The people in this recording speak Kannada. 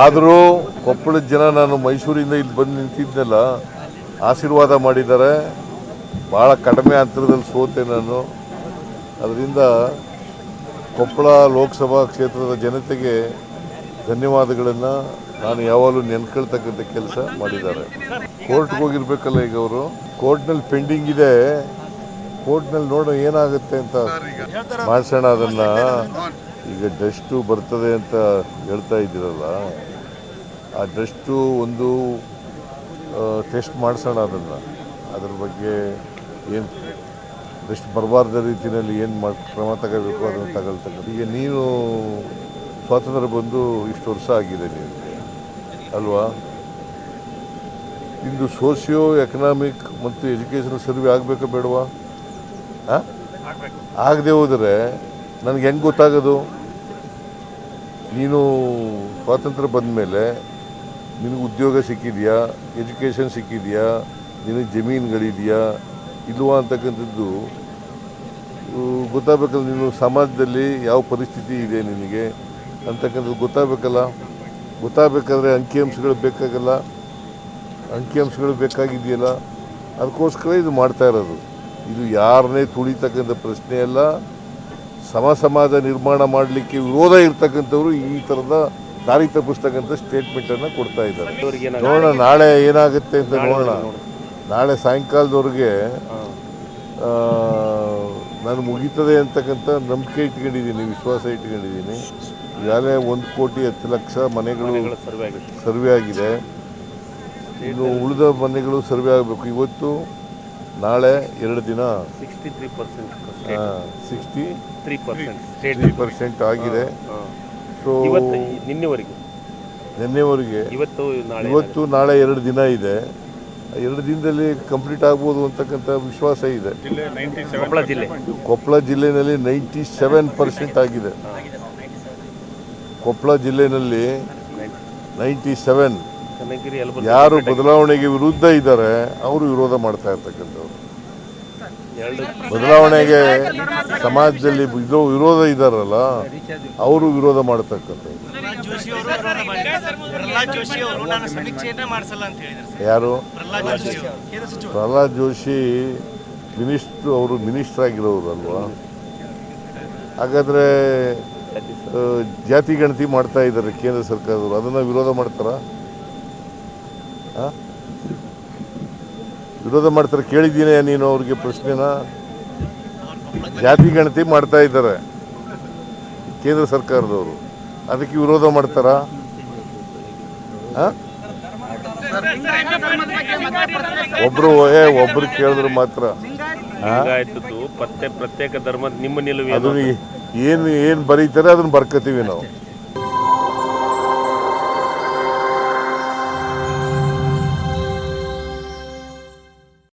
ಆದರೂ ಕೊಪ್ಪಳದ ಜನ ನಾನು ಮೈಸೂರಿಂದ ಇಲ್ಲಿ ಬಂದು ನಿಂತಿದ್ದೆಲ್ಲ ಆಶೀರ್ವಾದ ಮಾಡಿದ್ದಾರೆ. ಭಾಳ ಕಡಿಮೆ ಅಂತರದಲ್ಲಿ ಸೋತೆ ನಾನು. ಅದರಿಂದ ಕೊಪ್ಪಳ ಲೋಕಸಭಾ ಕ್ಷೇತ್ರದ ಜನತೆಗೆ ಧನ್ಯವಾದಗಳನ್ನು ನಾನು ಯಾವಾಗಲೂ ನೆನ್ಕೊಳ್ತಕ್ಕಂಥ ಕೆಲಸ ಮಾಡಿದ್ದಾರೆ. ಕೋರ್ಟ್ಗೆ ಹೋಗಿರ್ಬೇಕಲ್ಲ ಈಗ ಅವರು. ಕೋರ್ಟ್ನಲ್ಲಿ ಪೆಂಡಿಂಗ್ ಇದೆ. ಕೋರ್ಟ್ನಲ್ಲಿ ನೋಡೋ ಏನಾಗುತ್ತೆ ಅಂತ ಮಾಡಿಸೋಣ ಅದನ್ನ. ಈಗ ಡಸ್ಟು ಬರ್ತದೆ ಅಂತ ಹೇಳ್ತಾ ಇದ್ದೀರಲ್ಲ. ಆ ಡಸ್ಟು ಒಂದು ಟೆಸ್ಟ್ ಮಾಡಿಸೋಣ ಅದನ್ನು. ಅದ್ರ ಬಗ್ಗೆ ಏನು ಡಸ್ಟ್ ಬರಬಾರ್ದ ರೀತಿಯಲ್ಲಿ ಏನು ಮಾಡಿ ಕ್ರಮ ತಗೋಬೇಕು ಅದನ್ನು ತಗೊಳ್ತಕ್ಕಂಥ ಈಗ ನೀನು ಸ್ವಾತಂತ್ರ್ಯ ಬಂದು ಇಷ್ಟು ವರ್ಷ ಆಗಿದೆ ನೀವು. ಅಲ್ವಾ? ಇಂದು ಸೋಷಿಯೋ ಎಕನಾಮಿಕ್ ಮತ್ತು ಎಜುಕೇಷನ್ ಸರ್ವೆ ಆಗಬೇಕಾ ಬೇಡವಾ? ಹಾಂ ಆಗದೆ ಹೋದರೆ ನನಗೆ ಹೆಂಗೆ ಗೊತ್ತಾಗೋದು? ನೀನು ಸ್ವಾತಂತ್ರ್ಯ ಬಂದ ಮೇಲೆ ನಿನಗೆ ಉದ್ಯೋಗ ಸಿಕ್ಕಿದೆಯಾ? ಎಜುಕೇಷನ್ ಸಿಕ್ಕಿದೆಯಾ? ನಿನಗೆ ಜಮೀನುಗಳಿದೆಯಾ? ಇಲ್ವಾ ಅಂತಕ್ಕಂಥದ್ದು ಗೊತ್ತಾಗಬೇಕಂದ್ರೆ ನೀನು ಸಮಾಜದಲ್ಲಿ ಯಾವ ಪರಿಸ್ಥಿತಿ ಇದೆ ನಿನಗೆ? ಅಂತಕ್ಕಂಥದ್ದು ಗೊತ್ತಾಗಬೇಕಲ್ಲ. ಗೊತ್ತಾಗಬೇಕಾದ್ರೆ ಅಂಕಿಅಂಶಗಳು ಬೇಕಾಗಲ್ಲ. ಅಂಕಿಅಂಶಗಳು ಬೇಕಾಗಿದೆಯಲ್ಲ. ಅದಕ್ಕೋಸ್ಕರ ಇದು ಮಾಡ್ತಾ ಇರೋದು. ಇದು ಯಾರನ್ನೇ ತುಳಿತಕ್ಕಂಥ ಪ್ರಶ್ನೆ ಅಲ್ಲ. ಸಮ ಸಮಾಜ ನಿರ್ಮಾಣ ಮಾಡಲಿಕ್ಕೆ ವಿರೋಧ ಇರ್ತಕ್ಕಂಥವ್ರು ಈ ಥರದ ದಾರಿ ತಪ್ಪಿಸ್ತಕ್ಕಂಥ ಸ್ಟೇಟ್ಮೆಂಟನ್ನು ಕೊಡ್ತಾ ಇದ್ದಾರೆ. ನೋಡೋಣ ನಾಳೆ ಏನಾಗುತ್ತೆ ಅಂತ ನೋಡೋಣ. ನಾಳೆ ಸಾಯಂಕಾಲದವರೆಗೆ ನಾನು ಮುಗೀತದೆ ಅಂತಕ್ಕಂಥ ನಂಬಿಕೆ ಇಟ್ಕೊಂಡಿದ್ದೀನಿ ವಿಶ್ವಾಸ ಇಟ್ಕೊಂಡಿದ್ದೀನಿ. ಈಗಾಗಲೇ ಒಂದು ಕೋಟಿ ಹತ್ತು ಲಕ್ಷ ಮನೆಗಳು ಸರ್ವೆ ಆಗಿದೆ. ಸರ್ವೆ ಆಗಿದೆ. ಇನ್ನು ಉಳಿದ ಮನೆಗಳು ಸರ್ವೆ ಆಗಬೇಕು. ಇವತ್ತು ನಾಳೆ ಎರಡು ದಿನ. Sixty three percent sixty three percent three percent ಆಗಿದೆ. ಸೊ ಇವತ್ತು ನಿನ್ನೆವರೆಗೆ? ನಿನ್ನೆವರೆಗೆ. ಇವತ್ತು ನಾಳೆ. ಇವತ್ತು ನಾಳೆ ಎರಡು ದಿನ ಇದೆ. ಎರಡು ದಿನದಲ್ಲಿ ಕಂಪ್ಲೀಟ್ ಆಗ್ಬೋದು ಅಂತಕ್ಕಂಥ ವಿಶ್ವಾಸ ಇದೆ. ಕೊಪ್ಪಳ ಜಿಲ್ಲೆ. ಕೊಪ್ಪಳ ಜಿಲ್ಲೆಯಲ್ಲಿ ನೈಂಟಿ ಸೆವೆನ್ ಪರ್ಸೆಂಟ್ ಆಗಿದೆ ಕೊಪ್ಪಳ ಜಿಲ್ಲೆಯಲ್ಲಿ ನೈಂಟಿ ಸೆವೆನ್ ಯಾರು ಬದಲಾವಣೆಗೆ ವಿರುದ್ಧ ಇದ್ದಾರೆ ಅವರು ವಿರೋಧ ಮಾಡ್ತಾ ಇರ್ತಕ್ಕಂಥವ್ರು. ಬದಲಾವಣೆಗೆ ಸಮಾಜದಲ್ಲಿ ಇದು ವಿರೋಧ ಇದ್ದಾರಲ್ಲ ಅವರು ವಿರೋಧ ಮಾಡತಕ್ಕಂಥವ್ರು. ಯಾರು? ಪ್ರಹ್ಲಾದ್ ಜೋಶಿ ಮಿನಿಸ್ಟ್ರು ಅವರು ಮಿನಿಸ್ಟರ್ ಆಗಿರೋರು ಅಲ್ವಾ? ಹಾಗಾದ್ರೆ ಜಾತಿ ಗಣತಿ ಮಾಡ್ತಾ ಇದ್ದಾರೆ ಕೇಂದ್ರ ಸರ್ಕಾರದವರು. ಅದನ್ನ ವಿರೋಧ ಮಾಡ್ತಾರ? ವಿರೋಧ ಮಾಡ್ತಾರೆ ಕೇಳಿದ್ದೀನಿ ನೀನು ಅವ್ರಿಗೆ ಪ್ರಶ್ನೆನ? ಜಾತಿ ಗಣತಿ ಮಾಡ್ತಾ ಇದ್ದಾರೆ ಕೇಂದ್ರ ಸರ್ಕಾರದವರು. ಅದಕ್ಕೆ ವಿರೋಧ ಮಾಡ್ತಾರಾ? ಒಬ್ರು ಏ ಒಬ್ರು ಕೇಳಿದ್ರು ಮಾತ್ರ. ಪತ್ತೆ ಪ್ರತ್ಯೇಕ ಧರ್ಮ ನಿಮ್ಮ ನಿಲುವು ಏನು ಏನು ಬರೀತಾರೆ ಅದನ್ನು ಬರ್ಕೋತೀವಿ ನಾವು.